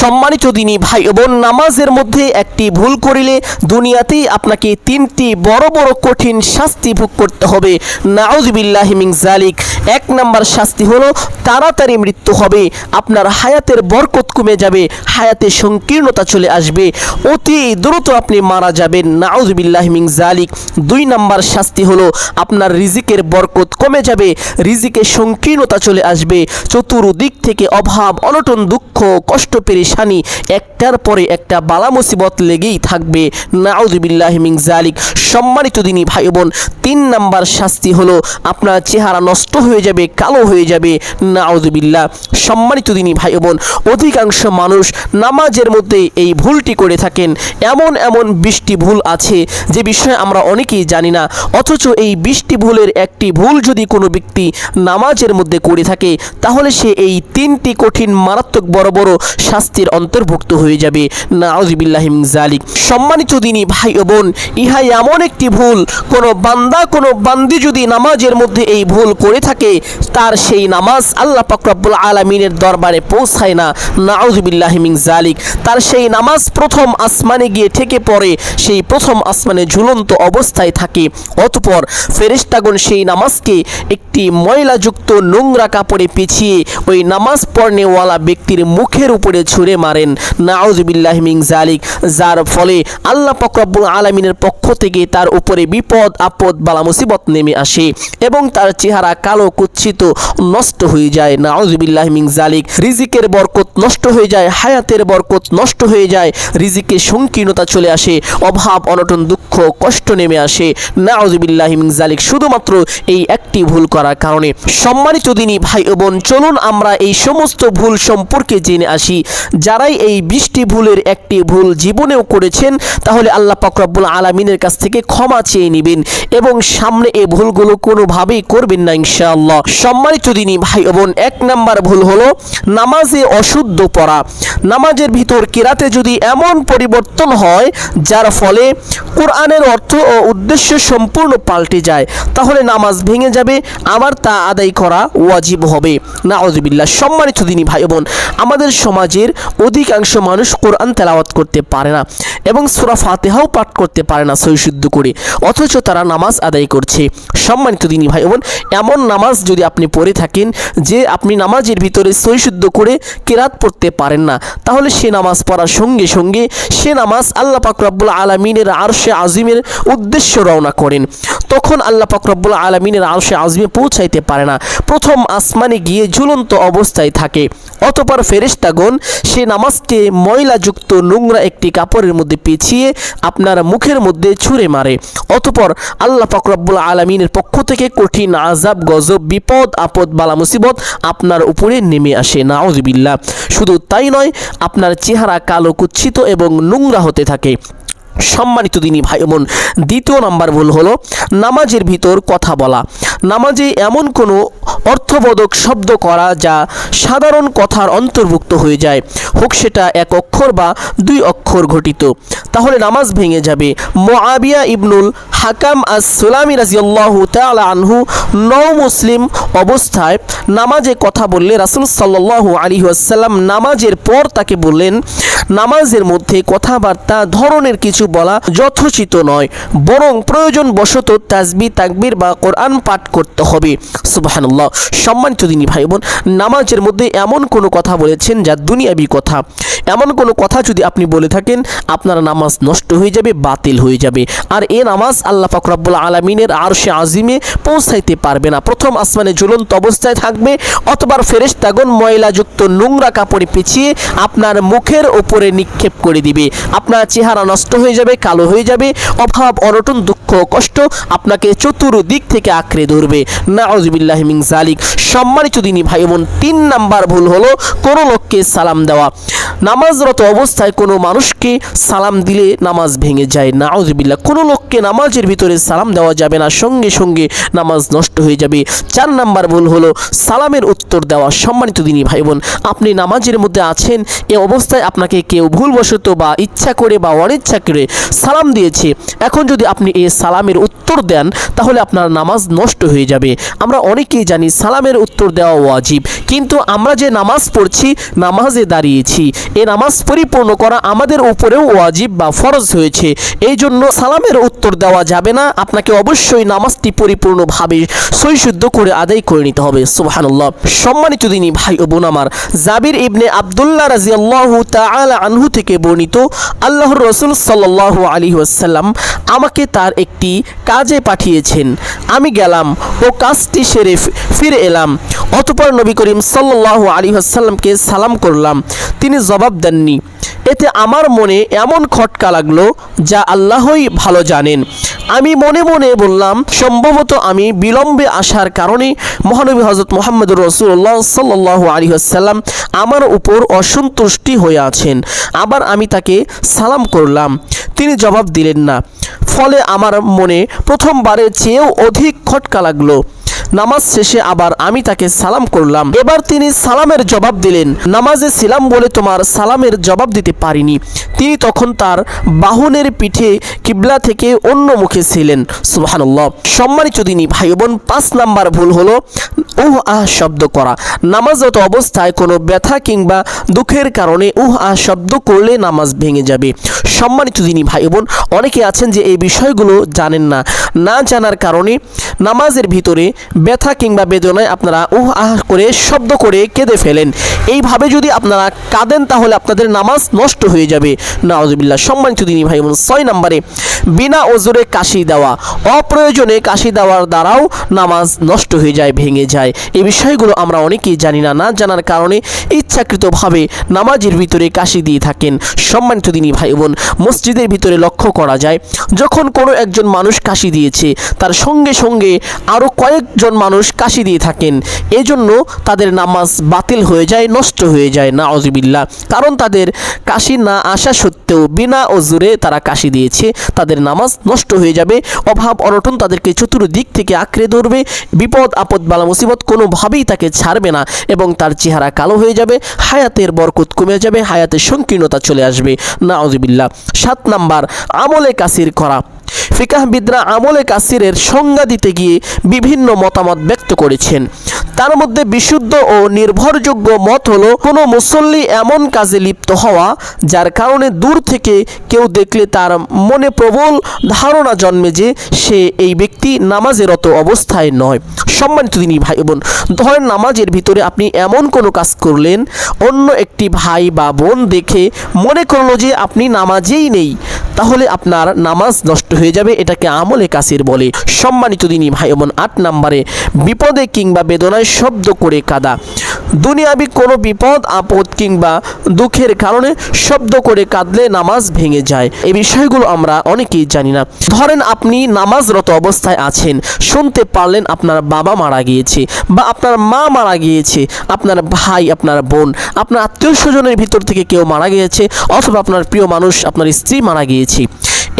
সম্মানিত দিনী ভাই বোন, নামাজের মধ্যে একটি ভুল করিলে দুনিয়াতেই আপনাকে তিনটি বড় বড় কঠিন শাস্তি ভোগ করতে হবে। নাউজবিল্লাহ মিং জালিক এক নাম্বার শাস্তি হলো, তাড়াতাড়ি মৃত্যু হবে, আপনার হায়াতের বরকত কমে যাবে, হায়াতে সংকীর্ণতা চলে আসবে, অতি দ্রুত আপনি মারা যাবেন। নাউজবিল্লাহ মিং জালিক দুই নাম্বার শাস্তি হলো, আপনার রিজিকের বরকত কমে যাবে, রিজিকে সংকীর্ণতা চলে আসবে, চতুর্দিক থেকে অভাব, অনটন, দুঃখ, কষ্ট পেরেশানি, একটার পরে একটা বালা মুসিবত লেগেই থাকবে। নাউজুবিল্লাহ মিং জালিক সম্মানিত দিনী ভাই বোন তিন নাম্বার শাস্তি হলো, আপনার চেহারা নষ্ট হয়ে যাবে, কালো হয়ে যাবে। নাউজুবিল্লাহ সম্মানিত দিনী ভাই বোন অধিকাংশ মানুষ নামাজের মধ্যে এই ভুলটি করে থাকেন। এমন এমন বৃষ্টি ভুল আছে, যে বিষয়ে আমরা অনেকেই জানি না। অথচ এই বৃষ্টি ভুলের একটি ভুল যদি কোনো ব্যক্তি নামাজের মধ্যে করে থাকে, তাহলে সে এই তিনটি কঠিন মারাত্মক বড় বড় শাস্তির অন্তর্ভুক্ত হয়ে যাবে। নাউজিবিল্লাহিম জালিক সম্মানিত দিনী ভাই ও বোন, ইহাই এমন একটি ভুল। কোনো বান্দা, কোনো বান্দি যদি নামাজের মধ্যে এই ভুল করে থাকে, তার সেই নামাজ আল্লাহ পাকরাবুল আলমিনের দরবারে পৌঁছায় না। নাউজবিল্লাহিমিং জালিক তার সেই নামাজ প্রথম আসমানে গিয়ে ঠেকে পড়ে, সেই প্রথম আসমানে ঝুলন্ত অবস্থায় থাকে। অতপর ফেরেশতাগণ সেই নামাজকে একটি ময়লাযুক্ত নোংরা কাপড়ে পেঁচিয়ে ওই নামাজ পড়নেওয়ালা ব্যক্তির মুখের উপরে ছুঁড়ে মারেন। নাউজবিল্লাহ মিং জালিক যার ফলে আল্লাহ ফকরাবুল আলমিনের পক্ষ থেকে তার উপরে বিপদ, আপদ, বালা মুসিবত নেমে আসে এবং তার চেহারা কালো কুচ্ছিত নষ্ট হয়ে যায়। নাউজবিল্লাহ মিং জালিক রিজিকের বরকত নষ্ট হয়ে যায়, হায়াতের বরকত নষ্ট হয়ে যায় রিজিকে সংকীর্ণতা চলে আসে, অভাব, অনটন, দুঃখ, কষ্ট নেমে আসে। নাউজবিল্লাহ মিং জালিক শুধুমাত্র এই একটি ভুল করার কারণে। সম্মানিত দিনী ভাই ও বোন, চলুন আমরা এই সমস্ত ভুল সম্পর্কে জেনে আসি। যারাই এই বৃষ্টি ভুলের একটি ভুল জীবনেও করেছেন, তাহলে আল্লাহ পাকরাবুল আলমিনের কাছ থেকে ক্ষমা চেয়ে নেবেন এবং সামনে এই ভুলগুলো কোনোভাবেই করবেন না ইনশাআল্লাহ। সম্মানিত দিনী ভাই বোন, এক নাম্বার ভুল হলো নামাজে অশুদ্ধ পড়া। নামাজের ভিতর কেরাতে যদি এমন পরিবর্তন হয়, যার ফলে কোরআনের অর্থ ও উদ্দেশ্য সম্পূর্ণ পাল্টে যায়, তাহলে নামাজ ভেঙে যাবে, আবার তা আদায় করা ওয়াজিব হবে। নাউজুবিল্লাহ। সম্মানিত দিনী ভাই বোন, আমাদের সমাজের অধিকাংশ মানুষ কোরআন তেলাওয়াত করতে পারে না এবং সুরা ফাতেহাও পাঠ করতে পারে না সৈশুদ্ধ করে। অথচ তারা নামাজ আদায় করছে। সম্মানিত দিনী ভাই বোন, এমন নামাজ যদি আপনি পড়ে থাকেন যে আপনি নামাজের ভিতরে সৈশুদ্ধ করে কেরাত পড়তে পারেন না, তাহলে সে নামাজ পড়ার সঙ্গে সঙ্গে সে নামাজ আল্লাহ পাক রব্বুল আলমিনের আরশে আজিমের উদ্দেশ্য রওনা করেন। তখন আল্লাহ পাক রব্বুল আলমিনের আরশে আজমে পৌঁছাইতে পারে না। প্রথম আসমানে গিয়ে ঝুলন্ত অবস্থায় থাকে। অতপর ফেরেশতাগণ সে নামাজকে ময়লাযুক্ত নোংরা একটি কাপড়ের মধ্যে পেঁচিয়ে আপনার মুখের মধ্যে ছুঁড়ে মারে। অতপর আল্লাহ ফকরাবুল আলমিনের পক্ষ থেকে কঠিন আজাব গজব, বিপদ, আপদ, বালা মুসিবত আপনার উপরে নেমে আসে। নাউজবিল্লাহ। শুধু তাই নয়, আপনার চেহারা কালো কুচ্ছিত এবং নোংরা হতে থাকে। সম্মানিত দিনী ভাই বোন, দ্বিতীয় নাম্বার ভুল হলো নামাজের ভিতর কথা বলা। নামাজে এমন কোনো অর্থবোধক শব্দ করা যা সাধারণ কথার অন্তর্ভুক্ত হয়ে যায়। হোক সেটা এক অক্ষর বা দুই অক্ষর ঘটিত। তাহলে নামাজ ভেঙে যাবে। মোয়াবিয়া ইবনুল হাকাম আস সুলামি রাজিয়াল্লাহু তাআলা আনহু নৌ মুসলিম অবস্থায় নামাজে কথা বললে রাসূল সাল্লাল্লাহু আলাইহি ওয়াসাল্লাম নামাজের পর তাকে বললেন, নামাজের মধ্যে কথাবার্তা, ধরনের কিছু বলা যথোচিত নয়, বরং প্রয়োজন বশত তাজবি তাকবির বা কোরআন পাঠ করতে হবে। সুবহানাল্লাহ। সম্মানিত দিনী ভাই বোন নামাজের মধ্যে এমন কোনো কথা বলেছেন যা দুনিয়াবি কথা। এমন কোনো কথা যদি আপনি বলে থাকেন, আপনার নামাজ নষ্ট হয়ে যাবে, বাতিল হয়ে যাবে। আর এ নামাজ আল্লাহ পাক রব্বুল আলমিনের আরশে আজিমে পৌঁছাইতে পারবে না। প্রথম আসমানে ঝুলন্ত অবস্থায় থাকবে অথবা ফেরেশতাগণ ময়লাযুক্ত নোংরা কাপড়ে পেঁচিয়ে আপনার মুখের ওপরে নিক্ষেপ করে দিবে। আপনার চেহারা নষ্ট হয়ে যাবে, কালো হয়ে যাবে, অভাব, অনটন, দুঃখ কষ্ট আপনাকে চতুর্দিক থেকে আঁকড়ে ধরবে। নাউজবিল্লাহ মিং জালিক সম্মানিত দিনী ভাই বোন তিন নাম্বার ভুল হলো কোনো লোককে সালাম দেওয়া। নামাজরত অবস্থায় কোনো মানুষকে সালাম দিলে নামাজ ভেঙে যায়। নাউজবিল্লাহ, কোনো লোককে নামাজের ভিতরে সালাম দেওয়া যাবে না, সঙ্গে সঙ্গে নামাজ নষ্ট হয়ে যাবে। চার নাম্বার ভুল হলো সালামের উত্তর দেওয়া। সম্মানিত দিনী ভাই বোন আপনি নামাজের মধ্যে আছেন, এ অবস্থায় আপনাকে কেউ ভুলবশত বা ইচ্ছা করে বা অনিচ্ছা করে সালাম দিয়েছে। এখন যদি আপনি এই সালামের উত্তর দেন, তাহলে আপনার নামাজ নষ্ট হয়ে যাবে। আমরা অনেকেই জানি সালামের উত্তর দেওয়া ওয়াজিব। কিন্তু আমরা যে নামাজ পড়ছি, নামাজে দাঁড়িয়েছি। এই নামাজ পরিপূর্ণ করা আমাদের উপরেও ওয়াজিব বা ফরজ হয়েছে। এই জন্য সালামের উত্তর দেওয়া যাবে না। আপনাকে অবশ্যই নামাজটি পরিপূর্ণভাবে সৈশুদ্ধ করে আদায় করে নিতে হবে। সুবহানাল্লাহ। সম্মানিত দিনী ভাই ও বোন আমার, জাবির ইবনে আবদুল্লাহ রাজিয়াল্লাহু তাআলা আনহু থেকে বর্ণিত আল্লাহর রসুল সাল্লাল্লাহু আলাইহি ওয়াসাল্লাম আমাকে তার একটি কাজে পাঠিয়েছেন। আমি গেলাম ও কাজটি সেরে ফিরে এলাম। অতপর নবী করিম সাল্লাল্লাহু আলাইহি ওয়াসাল্লামকে সালাম করলাম। তিনি জবাব দেননি। এতে আমার মনে এমন খটকা লাগল যা আল্লাহই ভালো জানেন। আমি মনে মনে বললাম, সম্ভবত আমি বিলম্বে আসার কারণে মহানবী হজরত মোহাম্মদুর রসুল্লাহ সাল্লাহ আলী আসাল্লাম আমার উপর অসন্তুষ্টি হয়ে আছেন। আবার আমি তাকে সালাম করলাম। তিনি জবাব দিলেন না। ফলে আমার মনে প্রথমবারের চেয়েও অধিক খটকা লাগল। নামাজ শেষে আবার আমি তাকে সালাম করলাম। এবার তিনি সালামের জবাব দিলেন, নামাজে ছিলাম বলে তোমার সালামের জবাব দিতে পারিনি। তিনি তখন তার বাহনের পিঠে কিবলা থেকে অন্য মুখে ছিলেন। সুবহানাল্লাহ। সম্মানিত দিনী ভাই বোন পাঁচ নাম্বার ভুল হলো উহ, আহ শব্দ করা। নামাজরত অবস্থায় কোনো ব্যথা কিংবা দুঃখের কারণে উহ, আহ শব্দ করলে নামাজ ভেঙে যাবে। সম্মানিত দিনী ভাই বোন অনেকে আছেন যে এই বিষয়গুলো জানেন না। না জানার কারণে নামাজের ভিতরে ব্যথা কিংবা বেদনায় আপনারা উহ, আহ করে শব্দ করে কেঁদে ফেলেন। এইভাবে যদি আপনারা কাঁদেন, তাহলে আপনাদের নামাজ নষ্ট হয়ে যাবে। নাওজবিল্লা সম্মানিত দিনী ভাই বোন, ছয় নম্বরে, বিনা ওজোরে কাশি দেওয়া। অপ্রয়োজনে কাশি দেওয়ার দ্বারাও নামাজ নষ্ট হয়ে যায়, ভেঙে যায়। এই বিষয়গুলো আমরা অনেকেই জানি না না জানার কারণে ইচ্ছাকৃতভাবে নামাজের ভিতরে কাশি দিয়ে থাকেন। সম্মানিত দিনী ভাই বোন, মসজিদের ভিতরে লক্ষ্য করা যায়, যখন কোনো একজন মানুষ কাশি দিয়েছে, তার সঙ্গে সঙ্গে আরও কয়েকজন মানুষ কাশি দিয়ে থাকেন। এজন্য তাদের নামাজ বাতিল হয়ে যায়, নষ্ট হয়ে যায় না অজবিল্লা কারণ তাদের কাশি না আসা সত্ত্বেও বিনা অজুরে তারা কাশি দিয়েছে। তাদের নামাজ নষ্ট হয়ে যাবে। অভাব অনটন তাদেরকে চতুর্দিক থেকে আঁকড়ে ধরবে। বিপদ, আপদ, বালা, মুসিবত কোনোভাবেই তাকে ছাড়বে না এবং তার চেহারা কালো হয়ে যাবে। হায়াতের বরকত কমে যাবে। হায়াতের সংকীর্ণতা চলে আসবে। না সাত নাম্বার, আমলে কাসির করা। ফিকাহবিদরা আমলে কাসিরের সংজ্ঞা দিতে গিয়ে বিভিন্ন মতামত ব্যক্ত করেছেন। তার মধ্যে বিশুদ্ধ ও নির্ভরযোগ্য মত হলো, কোনো মুসল্লি এমন কাজে লিপ্ত হওয়া, যার কারণে দূর থেকে কেউ দেখলে তার মনে প্রবল ধারণা জন্মে যে সে এই ব্যক্তি নামাজেরত অবস্থায় নয়। সম্মানিত তিনি ভাই বোন ধরেন নামাজের ভিতরে আপনি এমন কোনো কাজ করলেন, অন্য একটি ভাই বা বোন দেখে মনে করল যে আপনি নামাজেই নেই। তাহলে আপনার নামাজ নষ্ট হয়ে যাবে, এটাকে আমলে কাসির বলে। সম্মানিত দিনী ভাই বোন, আট নম্বরে বিপদে কিংবা বেদনায় শব্দ করে কাদা। দুনিয়াবি কোনো বিপদ, আপদ কিংবা দুঃখের কারণে শব্দ করে কাঁদলে নামাজ ভেঙে যায়। এই বিষয়গুলো আমরা অনেকেই জানি না। ধরেন আপনি নামাজরত অবস্থায় আছেন, শুনতে পারলেন আপনার বাবা মারা গিয়েছে বা আপনার মা মারা গিয়েছে, আপনার ভাই, আপনার বোন, আপনার আত্মীয় স্বজনের ভিতর থেকে কেউ মারা গিয়েছে অথবা আপনার প্রিয় মানুষ, আপনার স্ত্রী মারা গিয়েছে।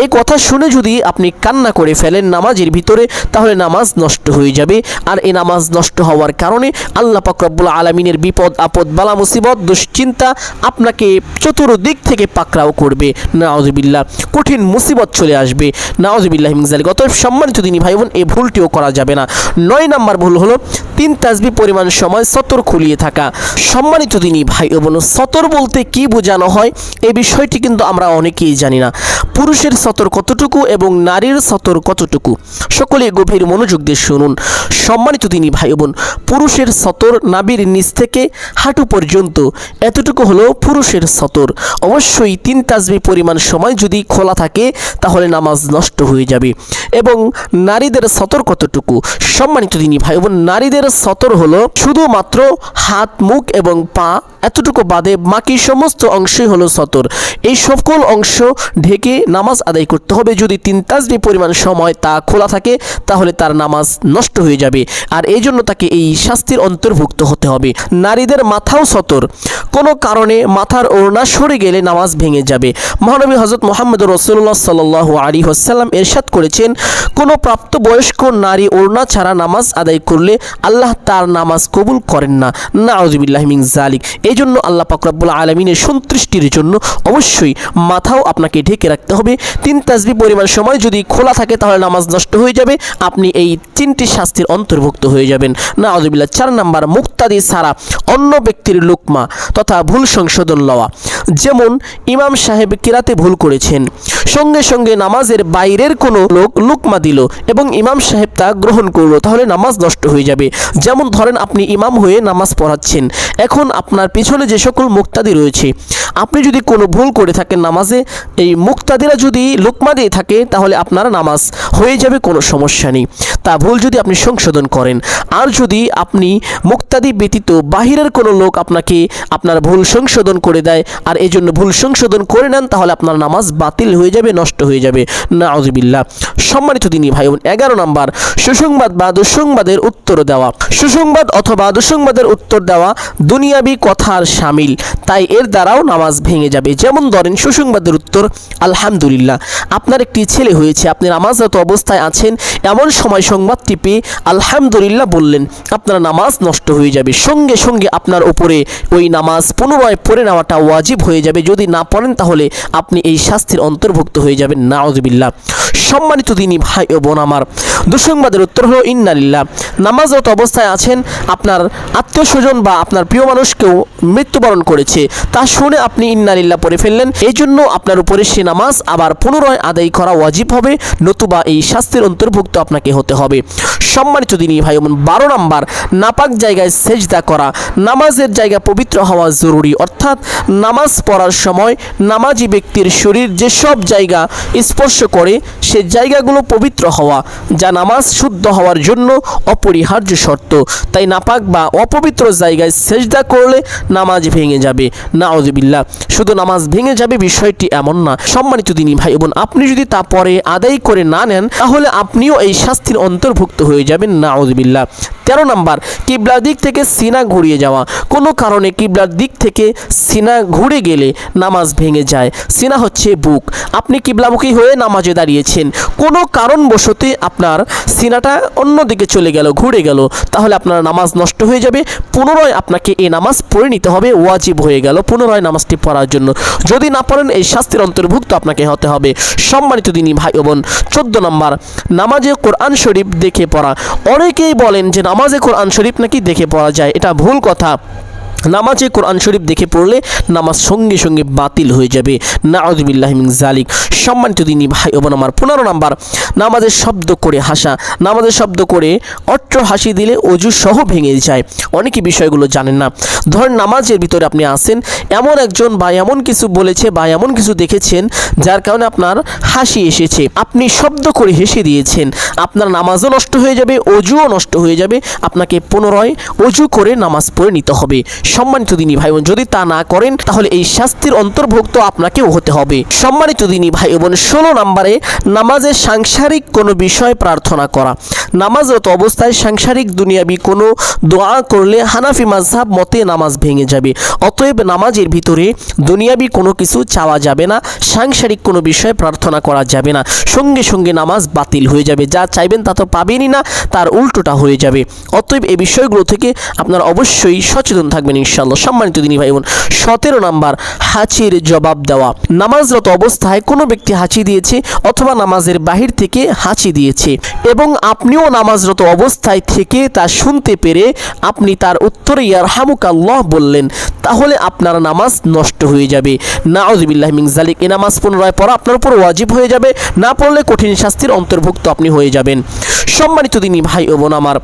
এই কথা শুনে যদি আপনি কান্না করে ফেলেন নামাজের ভিতরে, তাহলে নামাজ নষ্ট হয়ে যাবে। আর এই নামাজ নষ্ট হওয়ার কারণে আল্লাহ পাকরবুল আলমিনের বিপদ, আপদ, বালা, মুসিবত, দুশ্চিন্তা আপনাকে চতুর্দিক থেকে পাকড়াও করবে। নাওজবিল্লাহ কঠিন মুসিবত চলে আসবে। নাওজবিল্লাহ মিজালি গত সম্মানিত দিনী ভাই বোন, এই ভুলটিও করা যাবে না। নয় নাম্বার ভুল হলো তিন তাজবি পরিমাণ সময় সতর খুলিয়ে থাকা। সম্মানিত দিনী ভাই ও বোন, সতর বলতে কি বোঝানো হয়? এই বিষয়টি কিন্তু আমরা অনেকেই জানি না। পুরুষের সতর কতটুকু এবং নারীর সতর কতটুকু? সকলে গভীর মনোযোগ দিয়ে শুনুন। সম্মানিত তিনি ভাই বোন, পুরুষের সতর নাবির নিচ থেকে হাঁটু পর্যন্ত, এতটুকু হলো পুরুষের সতর। অবশ্যই তিন তাজবি পরিমাণ সময় যদি খোলা থাকে, তাহলে নামাজ নষ্ট হয়ে যাবে। এবং নারীদের সতর কতটুকু? সম্মানিত তিনি ভাই বোন, নারীদের সতর হলো, শুধুমাত্র হাত, মুখ এবং পা, এতটুকু বাদে বাকি সমস্ত অংশই হলো সতর। এই সকল অংশ ঢেকে নামাজ আদায় করতে হবে। যদি তিন তাজবি পরিমাণ সময় তা খোলা থাকে, তাহলে তার নামাজ নষ্ট হয়ে যাবে। আর এই জন্য তাকে এই শাস্তির অন্তর্ভুক্ত হতে হবে। নারীদের মাথাও সতর। কোনো কারণে মাথার ওড়না সরে গেলে নামাজ ভেঙে যাবে। মহানবী হজরত মোহাম্মদ রসুল্লাহ সাল আলী হাসাল্লাম এরশাদ করেছেন, কোনো প্রাপ্তবয়স্ক নারী ওড়না ছাড়া নামাজ আদায় করলে আল্লাহ আল্লাহ তার নামাজ কবুল করেন না। নাউজুবিল্লাহ মিন জালিক এই জন্য আল্লাহ পাকরাবুল আলমিনের সন্তুষ্টির জন্য অবশ্যই মাথাও আপনাকে ঢেকে রাখতে হবে। তিন তাসবি পরিমাণ সময় যদি খোলা থাকে তাহলে নামাজ নষ্ট হয়ে যাবে। আপনি এই তিনটি শাস্তির অন্তর্ভুক্ত হয়ে যাবেন। নাউজুবিল্লাহ চার নাম্বার, মুক্তাদি ছাড়া অন্য ব্যক্তির লুকমা তথা ভুল সংশোধন লওয়া। যেমন ইমাম সাহেব কিরাতে ভুল করেছেন। সঙ্গে সঙ্গে নামাজের বাইরের কোনো লোক লুকমা দিল এবং ইমাম সাহেব তা গ্রহণ করল, তাহলে নামাজ নষ্ট হয়ে যাবে। যেমন ধরেন আপনি ইমাম হয়ে নামাজ পড়াচ্ছেন, এখন আপনার পিছনে যে সকল মুক্তাদি রয়েছে, আপনি যদি কোনো ভুল করে থাকেন নামাজে, এই মুক্তাদিরা যদি লোকমা দিয়ে থাকে, তাহলে আপনার নামাজ হয়ে যাবে, কোনো সমস্যা নেই। তা ভুল যদি আপনি সংশোধন করেন, আর যদি আপনি মুক্তাদি ব্যতীত বাহিরের কোনো লোক আপনাকে আপনার ভুল সংশোধন করে দেয়, আর এই জন্য ভুল সংশোধন করে নেন, তাহলে আপনার নামাজ বাতিল হয়ে যাবে, নষ্ট হয়ে যাবে। না আউজবিল্লা সম্মানিত দিনী ভাই এগারো নম্বর, সুসংবাদ বা দুঃসংবাদের উত্তর দেওয়া। সুসংবাদ অথবা দুঃসংবাদের উত্তর দেওয়া দুনিয়াবি কথার সামিল। তাই এর দ্বারাও নামাজ ভেঙে যাবে। যেমন ধরেন সুসংবাদের উত্তর, আলহামদুলিল্লাহ, আপনার একটি ছেলে হয়েছে। আপনি নামাজরত অবস্থায় আছেন। এমন সময় সংবাদটি পেয়ে আলহামদুলিল্লাহ বললেন, আপনার নামাজ নষ্ট হয়ে যাবে। সঙ্গে সঙ্গে আপনার উপরে ওই নামাজ পুনরায় পড়ে নেওয়াটা ওয়াজিব হয়ে যাবে। যদি না পড়েন তাহলে আপনি এই শাস্তির অন্তর্ভুক্ত হয়ে যাবেন। নাওজবিল্লাহ সম্মানিত দিনী ভাই ও বোন আমার, দুঃসংবাদের উত্তর হলো, ইন্নালিল্লাহ, নামাজরত অবস্থায় আছেন আপনার আত্মীয় স্বজন বা আপনার প্রিয় মানুষকেও মৃত্যুবরণ করেছে। তা শুনে আপনি ইন্নালিল্লাহ পড়ে ফেললেন। এই জন্য আপনার উপরে সে নামাজ আবার পুনরায় আদায় করা ওয়াজিব হবে। নতুবা এই শাস্তির অন্তর্ভুক্ত আপনাকে হতে হবে। সম্মানিত দিনী ভাই বোন, বারো নাম্বার, নাপাক জায়গায় সেজদা করা। নামাজের জায়গা পবিত্র হওয়া জরুরি। অর্থাৎ নামাজ পড়ার সময় নামাজি ব্যক্তির শরীর যেসব জায়গা স্পর্শ করে, সে জায়গাগুলো পবিত্র হওয়া, যা নামাজ শুদ্ধ হওয়ার জন্য অপরিহার্য শর্ত। তাই নাপাক বা অপবিত্র জায়গায় সেজদা করলে নামাজ ভেঙে যাবে। না নাউজবিল্লাহ। শুধু নামাজ ভেঙে যাবে বিষয়টি এমন না। সম্মানিত দিনী ভাই বোন, আপনি যদি তা পরে আদায় করে না নেন, তাহলে আপনিও এই শাস্তির অন্তর্ভুক্ত হয়ে যাবেন। না নাউজবিল্লাহ। তেরো নাম্বার, কিবলার দিক থেকে সিনা ঘুরিয়ে যাওয়া। কোনো কারণে কিবলার দিক থেকে সিনা ঘুরে গেলে নামাজ ভেঙে যায়। সিনা হচ্ছে বুক। আপনি কিবলামুখী হয়ে নামাজে দাঁড়িয়েছেন। কোনো কারণবশতে আপনার সিনাটা অন্যদিকে চলে গেল, ঘুরে গেল। তাহলে আপনার নামাজ নষ্ট হয়ে যাবে। পুনরায় আপনাকে এই নামাজ পড়ে নিতে হবে, ওয়াজিব হয়ে গেল পুনরায় নামাজটি পড়ার জন্য। যদি না পড়েন, এই শাস্তির অন্তর্ভুক্ত আপনাকে হতে হবে। সম্মানিত দিনী ভাই বোন, চোদ্দ নম্বর, নামাজে কোরআন শরীফ দেখে পড়া। অনেকেই বলেন যে নামাজে কোরআন শরীফ নাকি দেখে পড়া যায়? এটা ভুল কথা। নামাজে কোরআন শরীফ দেখে পড়লে নামাজ সঙ্গে সঙ্গে বাতিল হয়ে যাবে। নাউজবিল্লাহমিন জালিক সম্মানিত দিনী ভাই ও বোন, আমার পনেরো নাম্বার, নামাজের শব্দ করে হাসা। নামাজের শব্দ করে অট্ট হাসি দিলে অজু সহ ভেঙে যায়। অনেকে বিষয়গুলো জানেন না। ধরেন নামাজের ভিতরে আপনি আসেন এমন একজন বা এমন কিছু বলেছে বা এমন কিছু দেখেছেন, যার কারণে আপনার হাসি এসেছে। আপনি শব্দ করে হেসে দিয়েছেন। আপনার নামাজও নষ্ট হয়ে যাবে, অজুও নষ্ট হয়ে যাবে। আপনাকে পুনরায় অজু করে নামাজ পড়ে নিতে হবে। সম্মানিত দিনী ভাই বোন যদি তা না করেন, তাহলে এই শাস্তির অন্তর্ভুক্ত আপনাকেও হতে হবে। সম্মানিত দিনী ভাই বোন ষোলো নম্বরে নামাজের সাংসারিক কোনো বিষয় প্রার্থনা করা। নামাজরত অবস্থায় সাংসারিক দুনিয়াবি কোনো দোয়া করলে হানাফি মাঝহাব মতে নামাজ ভেঙে যাবে। অতএব নামাজের ভিতরে দুনিয়াবি কোনো কিছু চাওয়া যাবে না, সাংসারিক কোনো বিষয়ে প্রার্থনা করা যাবে না। সঙ্গে সঙ্গে নামাজ বাতিল হয়ে যাবে। যা চাইবেন তা তো পাবেনই না, তার উল্টোটা হয়ে যাবে। অতএব এই বিষয়গুলো থেকে আপনারা অবশ্যই সচেতন থাকবেন ইনশাল্লাহ সম্মানিত দিনী ভাই বোন, সতেরো নাম্বার হাঁচির জবাব দেওয়া। নামাজরত অবস্থায় কোনো ব্যক্তি হাঁচি দিয়েছে অথবা নামাজের বাহির থেকে হাঁচি দিয়েছে এবং আপনিও নামাজরত অবস্থায় থেকে তা শুনতে পেরে আপনি তার উত্তরে ইয়ারহামুক আল্লাহ বললেন, তাহলে আপনার নামাজ নষ্ট হয়ে যাবে। নাউজবিল্লাহ মিন জালিক এ নামাজ পুনরায় পড়া আপনার উপর ওয়াজিব হয়ে যাবে। না পড়লে কঠিন শাস্তির অন্তর্ভুক্ত আপনি হয়ে যাবেন। সম্মানিত দিনী ভাই ও বোন আমার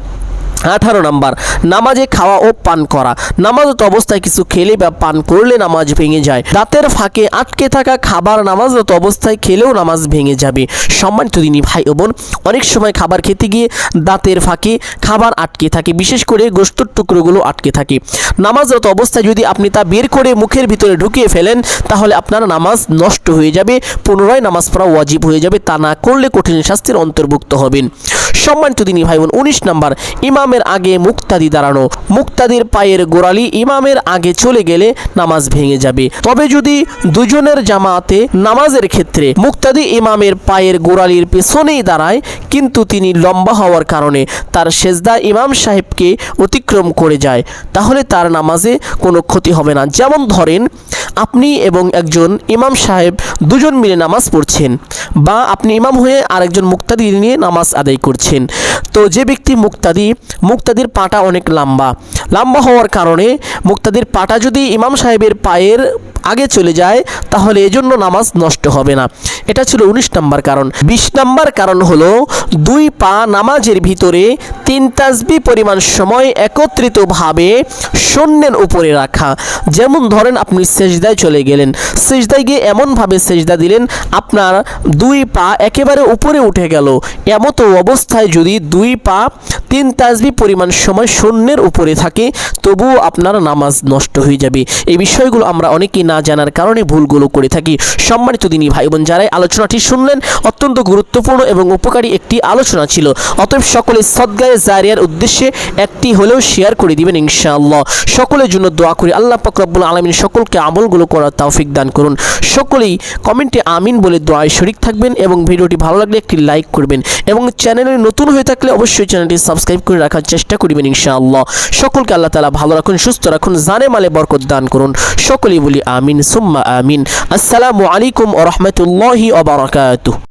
আঠারো নাম্বার, নামাজে খাওয়া ও পান করা। নামাজত অবস্থায় কিছু খেলে বা পান করলে নামাজ ভেঙে যায়। দাঁতের ফাঁকে আটকে থাকা খাবার নামাজরত অবস্থায় খেলেও নামাজ ভেঙে যাবে। সম্মানিত দিনী ভাই ও বোন, অনেক সময় খাবার খেতে গিয়ে দাঁতের ফাঁকে খাবার আটকে থাকে, বিশেষ করে গোস্তর টুকরোগুলো আটকে থাকে। নামাজরত অবস্থায় যদি আপনি তা বের করে মুখের ভিতরে ঢুকিয়ে ফেলেন, তাহলে আপনার নামাজ নষ্ট হয়ে যাবে, পুনরায় নামাজ পড়া ওয়াজিব হয়ে যাবে। তা না করলে কঠিন শাস্তির অন্তর্ভুক্ত হবেন। সম্মানিত দিনী ভাই বোন, উনিশ নাম্বার, ইমাম ইমামের আগে মুক্তাদি দাঁড়ানো। মুক্তাদির পায়ের গোড়ালি ইমামের আগে চলে গেলে নামাজ ভেঙে যাবে। তবে যদি দুজনের জামাতে নামাজের ক্ষেত্রে মুক্তাদি ইমামের পায়ের গোড়ালির পেছনেই দাঁড়ায়, কিন্তু তিনি লম্বা হওয়ার কারণে তার সেজদা ইমাম সাহেবকে অতিক্রম করে যায়, তাহলে তার নামাজে কোনো ক্ষতি হবে না। যেমন ধরেন, আপনি এবং একজন ইমাম সাহেব দুজন মিলে নামাজ পড়ছেন বা আপনি ইমাম হয়ে আরেকজন মুক্তাদি নিয়ে নামাজ আদায় করছেন। তো যে ব্যক্তি মুক্তাদি মুক্তাদির পাটা অনেক লম্বা। লম্বা হওয়ার কারণে মুক্তাদির পাটা যদি ইমাম সাহেবের পায়ের আগে চলে যায়, তাহলে এজন্য নামাজ নষ্ট হবে না। এটা ছিল উনিশ নম্বর কারণ। বিশ নম্বর কারণ হলো দুই পা নামাজের ভিতরে তিন তাসবি পরিমাণ সময় একত্রিতভাবে শূন্যের উপরে রাখা। যেমন ধরেন আপনি সেজদায় চলে গেলেন। সেজদায় গিয়ে এমনভাবে সেজদা দিলেন, আপনার দুই পা একেবারে উপরে উঠে গেল। এমতো অবস্থায় যদি দুই পা তিন তাসবি পরিমাণ সময় শূন্যের উপরে থাকে, তবুও আপনার নামাজ নষ্ট হয়ে যাবে। এই বিষয়গুলো আমরা অনেকেই না জানার কারণে ভুলগুলো করে থাকি। সম্মানিত দিনী ভাই বোন যারাই আলোচনাটি শুনলেন, অত্যন্ত গুরুত্বপূর্ণ এবং উপকারী একটি আলোচনা ছিল। অতএব সকলে সদ্গায়ে জারিয়ার উদ্দেশ্যে একটি হলেও শেয়ার করে দিবেন ইনশাআল্লাহ। সকলের জন্য দোয়া করি। আল্লাহ পাক রব্বুল আলমিন সকলকে আমলগুলো করার তৌফিক দান করুন। সকলেই কমেন্টে আমিন বলে দোয়ায় শরিক থাকবেন এবং ভিডিওটি ভালো লাগলে একটি লাইক করবেন এবং চ্যানেলে নতুন হয়ে থাকলে অবশ্যই চ্যানেলটি সাবস্ক্রাইব করে রাখার চেষ্টা করবেন ইনশাআল্লাহ। সকলকে আল্লাহ তালা ভালো রাখুন, সুস্থ রাখুন, জানে মালে বরকত দান করুন। সকলেই বলি আমিন, সুম্মা আমিন। আসসালামু আলাইকুম ও রহমতুল্লাহি